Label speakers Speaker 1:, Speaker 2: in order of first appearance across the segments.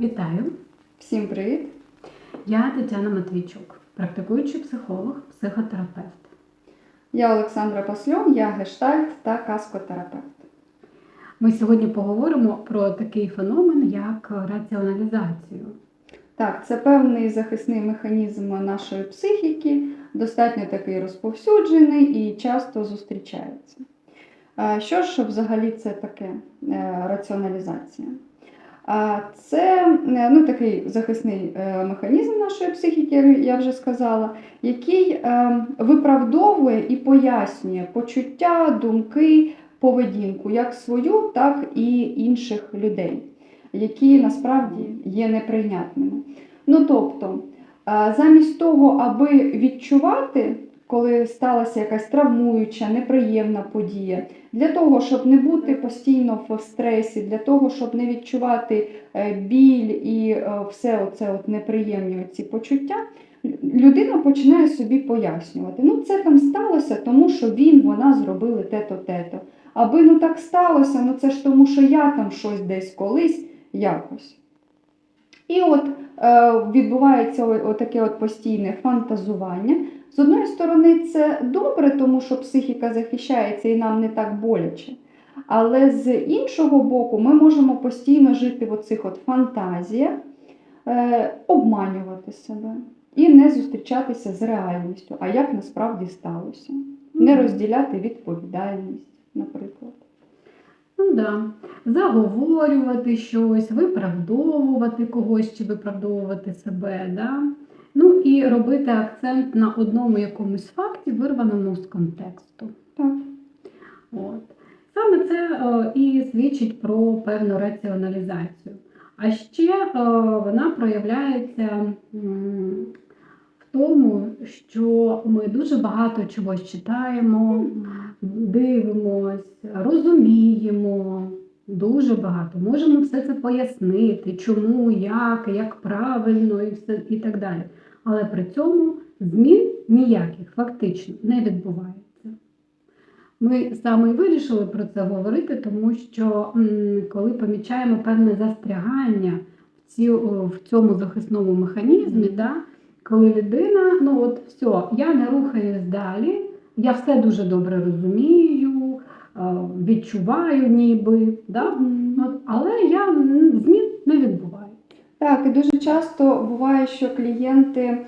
Speaker 1: Вітаю!
Speaker 2: Всім привіт!
Speaker 1: Я Тетяна Матвійчук, практикуючий психолог, психотерапевт.
Speaker 2: Я Олександра Пасльон, я гештальт та каскотерапевт.
Speaker 1: Ми сьогодні поговоримо про такий феномен, як раціоналізацію.
Speaker 2: Так, це певний захисний механізм нашої психіки, достатньо такий розповсюджений і часто зустрічається. Що ж взагалі це таке е, раціоналізація? Це е, ну, такий захисний е, механізм нашої психіки, я вже сказала, який е, виправдовує і пояснює почуття, думки, поведінку як свою, так і інших людей, які насправді є неприйнятними. Ну тобто, замість того, аби відчувати, коли сталася якась травмуюча, неприємна подія, для того, щоб не бути постійно в стресі, для того, щоб не відчувати е, біль і е, все оце от неприємні ці почуття, людина починає собі пояснювати. Ну, це там сталося, тому що він, вона зробили те-то, те-то. Аби ну так сталося, ну це ж тому, що я там щось десь колись якось. І от е, відбувається отаке от постійне фантазування. З одної сторони, це добре, тому що психіка захищається і нам не так боляче. Але з іншого боку, ми можемо постійно жити в оцих от фантазіях, е, обманювати себе і не зустрічатися з реальністю, а як насправді сталося. Не розділяти відповідальність, наприклад.
Speaker 1: Ну да. Заговорювати щось, виправдовувати когось чи виправдовувати себе. Да? Ну і робити акцент на одному якомусь факті, вирваному з контексту.
Speaker 2: Так.
Speaker 1: От. Саме це е, і свідчить про певну раціоналізацію. А ще е, вона проявляється в тому, що ми дуже багато чогось читаємо, дивимось, розуміємо. Дуже багато. Можемо все це пояснити, чому, як, як правильно і все і так далі. Але при цьому змін ніяких фактично не відбувається. Ми саме і вирішили про це говорити, тому що коли помічаємо певне застрягання в, ці, в цьому захисному механізмі, да, коли людина, ну от все, я не рухаюсь далі, я все дуже добре розумію, відчуваю ніби, да, але я змін не відбуваю.
Speaker 2: Так, і дуже часто буває, що клієнти е,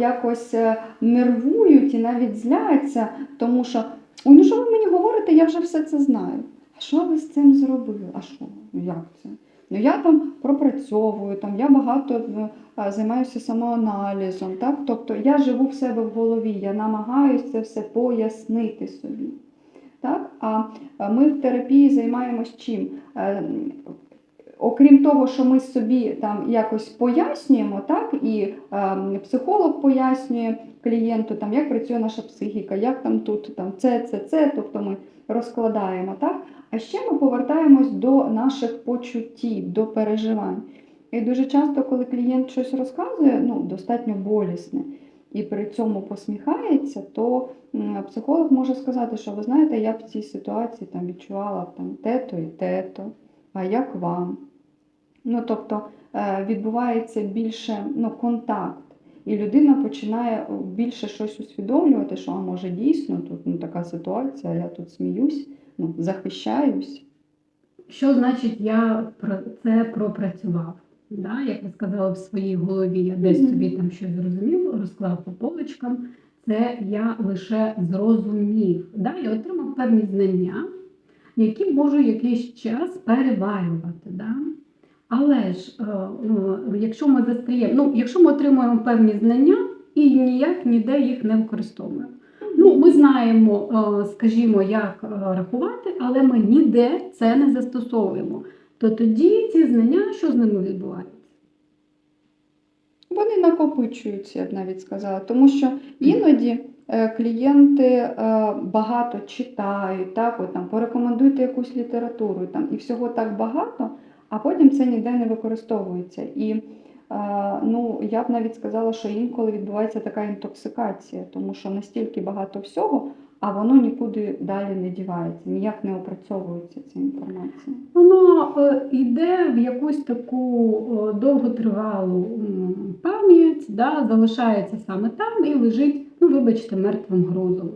Speaker 2: якось е, нервують і навіть зляться, тому що «Ой, ну що ви мені говорите, я вже все це знаю. А що ви з цим зробили? А що? Ну як це? Ну я там пропрацьовую, там я багато е, займаюся самоаналізом. Так? Тобто я живу в себе в голові, я намагаюся це все пояснити собі. Так? А ми в терапії займаємось чим? Е, окрім того, що ми собі там якось пояснюємо, так, і е, психолог пояснює клієнту, там, як працює наша психіка, як там тут там, це, це, це, тобто ми розкладаємо. Так? А ще ми повертаємось до наших почуттів, до переживань. І дуже часто, коли клієнт щось розказує, ну, достатньо болісне, і при цьому посміхається, то психолог може сказати, що ви знаєте, я в цій ситуації там, відчувала там, те-то і те-то а як вам? Ну, тобто е, відбувається більше ну, контакт, і людина починає більше щось усвідомлювати, що а може дійсно тут ну, така ситуація, я тут сміюсь, ну, захищаюсь.
Speaker 1: Що значить я про це пропрацював? Да? Як ви сказали в своїй голові, я десь
Speaker 2: Мгм.
Speaker 1: собі там щось зрозумів, розклав по полочкам. Це я лише зрозумів. Да? Я отримав певні знання, які можу якийсь час переварювати. Да? Але ж е, ну, якщо ми застріємо, ну, якщо ми отримуємо певні знання і ніяк ніде їх не використовуємо. Ну, ми знаємо, е, скажімо, як е, рахувати, але ми ніде це не застосовуємо. То тоді ці знання, що з ними відбувається?
Speaker 2: Вони накопичуються, я б навіть сказала, тому що іноді е, клієнти е, багато читають, так, от, там, порекомендуйте якусь літературу, там, і всього так багато, а потім це ніде не використовується. І е, ну, я б навіть сказала, що інколи відбувається така інтоксикація, тому що настільки багато всього, а воно нікуди далі не дівається, ніяк не опрацьовується ця інформація.
Speaker 1: Воно е, йде в якусь таку е, довготривалу пам'ять, да, залишається саме там і лежить, ну вибачте, мертвим грузом.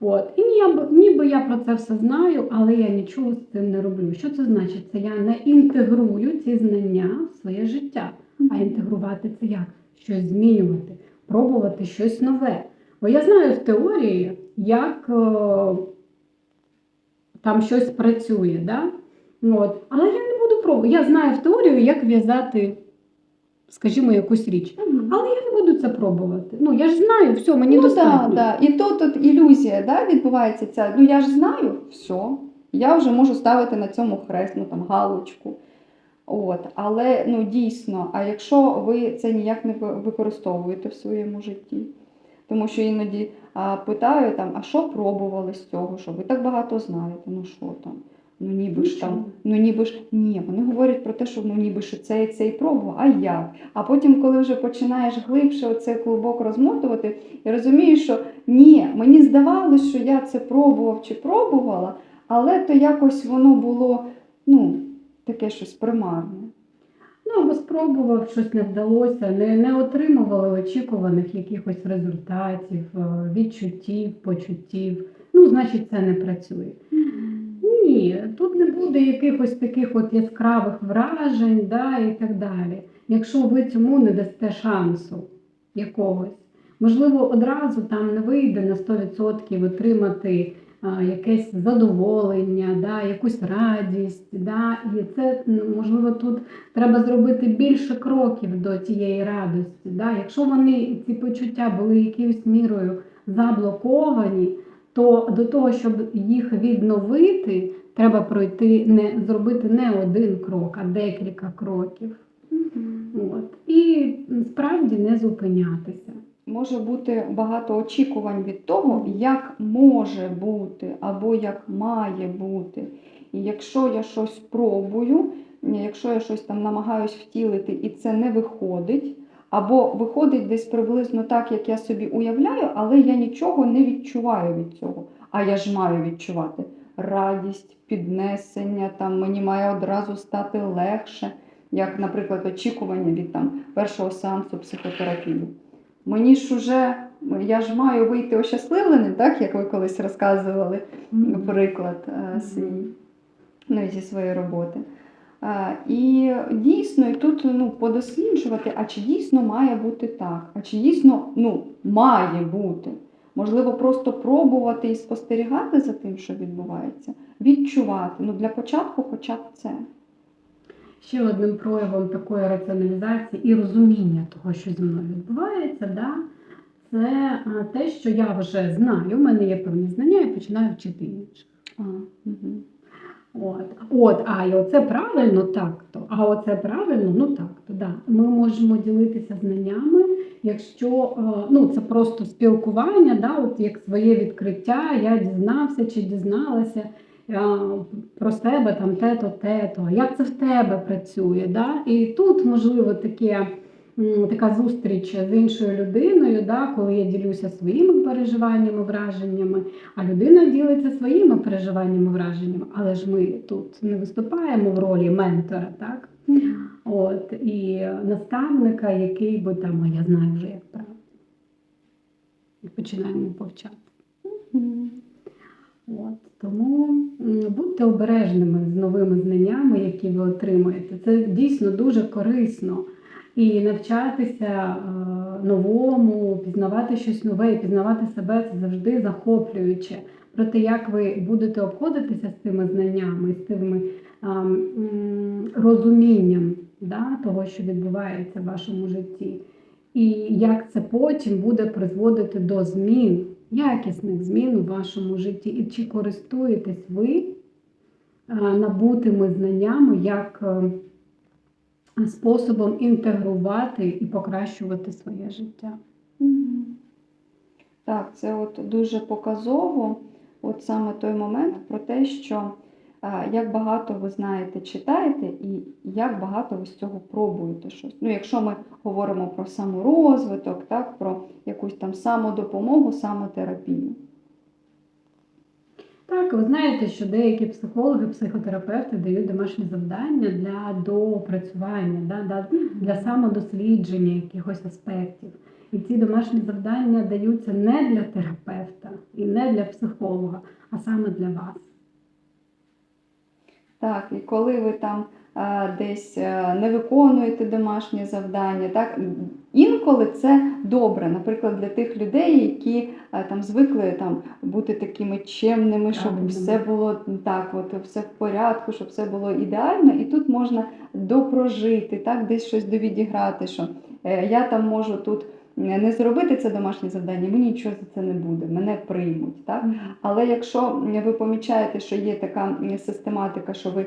Speaker 1: От. І ніби, ніби я про це все знаю, але я нічого з цим не роблю. Що це значить? Це я не інтегрую ці знання в своє життя. А інтегрувати це як? Щось змінювати, пробувати щось нове. Бо я знаю в теорії, як е, там щось працює, да? От. але я не буду пробувати. Я знаю в теорію, як в'язати, скажімо, якусь річ. Але я не буду це пробувати. Ну, я ж знаю, все, мені
Speaker 2: ну,
Speaker 1: достатньо.
Speaker 2: Да, да. І тут от ілюзія да, відбувається ця. Ну я ж знаю, все, я вже можу ставити на цьому хрест, ну там галочку. От, але ну дійсно, а якщо ви це ніяк не використовуєте в своєму житті, тому що іноді а, питаю там, а що пробували з цього, що ви так багато знаєте, ну що там? Ну ніби ж там, ну ніби ж ні, вони говорять про те, що ну ніби що це і це і пробував, а як? А потім, коли вже починаєш глибше оцей клубок розмотувати, і розумієш, що ні, мені здавалось, що я це пробував чи пробувала, але то якось воно було ну, таке щось примарне.
Speaker 1: Ну, або спробував, щось не вдалося, не, не отримували очікуваних якихось результатів, е, відчуттів, почуттів. Ну, значить, це не працює. Ні, тут не буде якихось таких от яскравих вражень да, і так далі. Якщо ви цьому не дасте шансу якогось. Можливо, одразу там не вийде на 100% отримати якесь задоволення, да, якусь радість. Да, і це, можливо, тут треба зробити більше кроків до тієї радості. Да. Якщо вони, ці почуття були якоюсь мірою заблоковані, то до того, щоб їх відновити, треба пройти не зробити не один крок, а декілька кроків. От. І справді не зупинятися.
Speaker 2: Може бути багато очікувань від того, як може бути або як має бути. І якщо я щось пробую, якщо я щось там намагаюсь втілити і це не виходить, або виходить десь приблизно так, як я собі уявляю, але я нічого не відчуваю від цього. А я ж маю відчувати радість, піднесення, там мені має одразу стати легше, як, наприклад, очікування від там першого сеансу психотерапії. Мені ж уже, я ж маю вийти ощасливленим, так, як ви колись розказували приклад е, свій ну, зі своєї роботи. Е, І дійсно, і тут ну, подосліджувати, а чи дійсно має бути так, а чи дійсно ну, має бути. Можливо, просто пробувати і спостерігати за тим, що відбувається, відчувати. Ну, для початку хоча б це.
Speaker 1: Ще одним проявом такої раціоналізації і розуміння того, що зі мною відбувається, да, це те, що я вже знаю, в мене є певні знання, і починаю вчити інших.
Speaker 2: А, угу.
Speaker 1: От, от, а і оце правильно так-то, а оце правильно, ну так-то. Да. Ми можемо ділитися знаннями, якщо е, ну, це просто спілкування, да, от як своє відкриття, я дізнався чи дізналася е, про себе там те-то, те-то, як це в тебе працює. Да? І тут, можливо, таке. Така зустріч з іншою людиною, да, коли я ділюся своїми переживаннями, враженнями, а людина ділиться своїми переживаннями, враженнями, але ж ми тут не виступаємо в ролі ментора, так? От, і наставника, який би там, я знаю вже як правильно. І починаємо повчати. От, тому будьте обережними з новими знаннями, які ви отримуєте. Це дійсно дуже корисно. І навчатися е, новому, пізнавати щось нове і пізнавати себе це завжди захоплююче. Проте, як ви будете обходитися з цими знаннями, з тими а, м, розумінням да, того, що відбувається в вашому житті, і як це потім буде призводити до змін, якісних змін у вашому житті, і чи користуєтесь ви набутими знаннями як е, способом інтегрувати і покращувати своє життя.
Speaker 2: Так, це от дуже показово, от саме той момент про те, що як багато ви знаєте, читаєте, і як багато ви з цього пробуєте щось. Ну, якщо ми говоримо про саморозвиток, так, про якусь там самодопомогу, самотерапію.
Speaker 1: Так, ви знаєте, що деякі психологи, психотерапевти дають домашні завдання для доопрацювання, да, для самодослідження якихось аспектів. І ці домашні завдання даються не для терапевта і не для психолога, а саме для вас.
Speaker 2: Так, і коли ви там е, десь е, не виконуєте домашні завдання, так інколи це добре, наприклад, для тих людей, які е, там звикли там бути такими чемними, щоб
Speaker 1: Правильно.
Speaker 2: все було так, от все в порядку, щоб все було ідеально, і тут можна допрожити, так, десь щось довідіграти, що е, я там можу тут не зробити це домашнє завдання, мені нічого за це не буде, мене приймуть. Так? Але якщо ви помічаєте, що є така систематика, що ви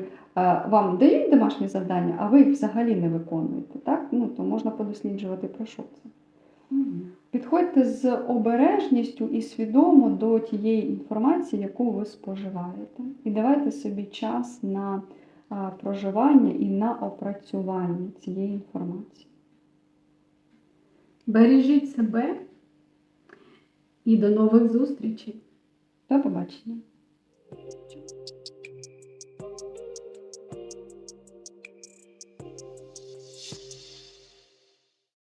Speaker 2: вам дають домашні завдання, а ви їх взагалі не виконуєте, так? Ну, то можна подосліджувати про що це. Підходьте з обережністю і свідомо до тієї інформації, яку ви споживаєте. І давайте собі час на проживання і на опрацювання цієї інформації.
Speaker 1: Бережіть себе і до нових зустрічей!
Speaker 2: До побачення!